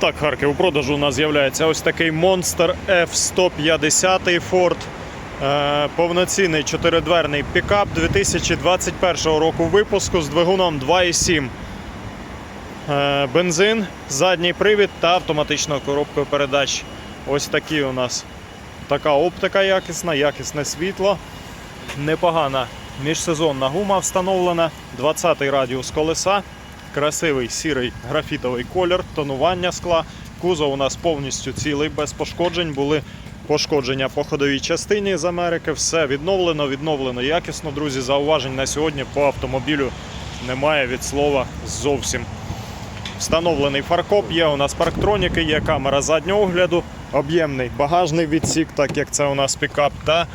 Так, Харків, у продажу у нас з'являється ось такий Monster F-150 Ford. Е, повноцінний чотиридверний пікап 2021 року випуску з двигуном 2.7. Е, бензин, задній привід та автоматичною коробкою передач. Ось такі у нас така оптика якісна, якісне світло. Непогана міжсезонна гума встановлена, 20-й радіус колеса, красивий сірий графітовий колір, тонування скла. Кузов у нас повністю цілий, без пошкоджень. Були пошкодження по ходовій частині з Америки. Все відновлено, відновлено якісно. Друзі, зауважень на сьогодні по автомобілю немає від слова зовсім. Встановлений фаркоп, є у нас парктроніки, є камера заднього огляду, об'ємний багажний відсік, так як це у нас пікап, та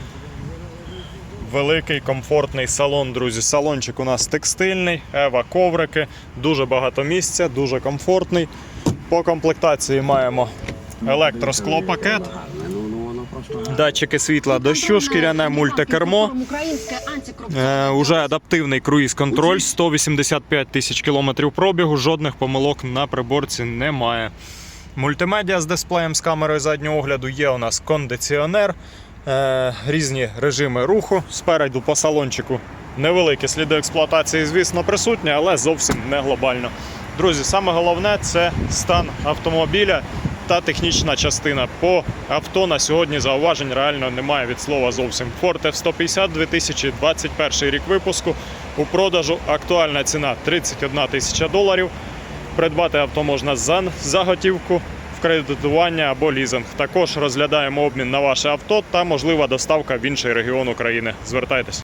великий комфортний салон, друзі. Салончик у нас текстильний, ева коврики, дуже багато місця, дуже комфортний. По комплектації маємо електросклопакет, датчики світла дощу, шкіряне мультикермо. Е, уже адаптивний круїз-контроль, 185 тисяч кілометрів пробігу, жодних помилок на приборці немає. Мультимедіа з дисплеєм з камерою заднього огляду є у нас кондиціонер, е, різні режими руху. Спереду по салончику невеликі сліди експлуатації, звісно, присутні, але зовсім не глобально. Друзі, саме головне це стан автомобіля та технічна частина. По авто на сьогодні зауважень реально немає від слова зовсім. Ford F-150 2021 рік випуску. У продажу актуальна ціна 31 тисяча доларів. Придбати авто можна за за готівку кредитування або лізинг. Також розглядаємо обмін на ваше авто та можлива доставка в інший регіон України. Звертайтесь.